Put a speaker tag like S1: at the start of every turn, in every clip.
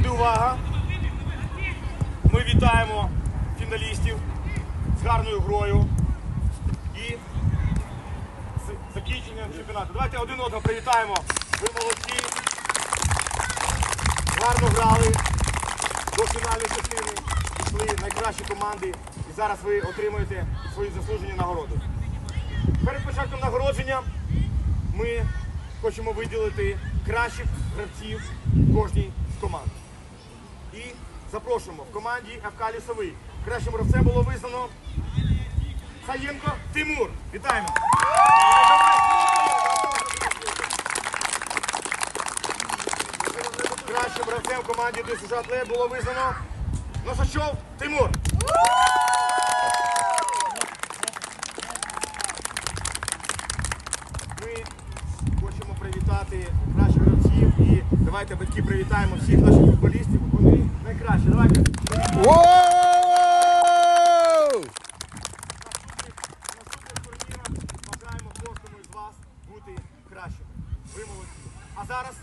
S1: команди увага. Ми вітаємо фіналістів з гарною грою і з закінченням чемпіонату. Давайте один одного привітаємо. Ви молодці. Гарно грали до фінальної частини. Пішли найкращі команди. І зараз ви отримуєте свої заслужені нагороди. Перед початком нагородження ми хочемо виділити кращих гравців кожній з команд. І запрошуємо в команді ФК Лісовий. Кращим гравцем було визнано Саєнко Тимур. Вітаємо! Кращим гравцем в команді Атлет було визнано Носачов Тимур. Ми хочемо привітати кращих гравців і давайте батьки привітаємо всіх наших футболістів. Кращими. Ви молодці. А зараз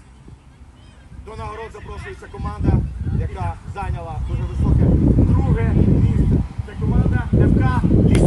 S1: до нагород запрошується команда, яка зайняла дуже високе друге місце. Це команда ФК Лісовий.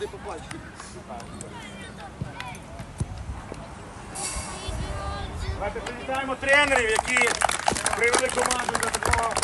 S1: де побачиш. Давайте привітаємо тренерів, які привели команду до такого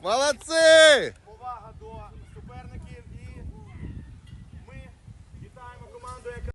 S2: Молодцы!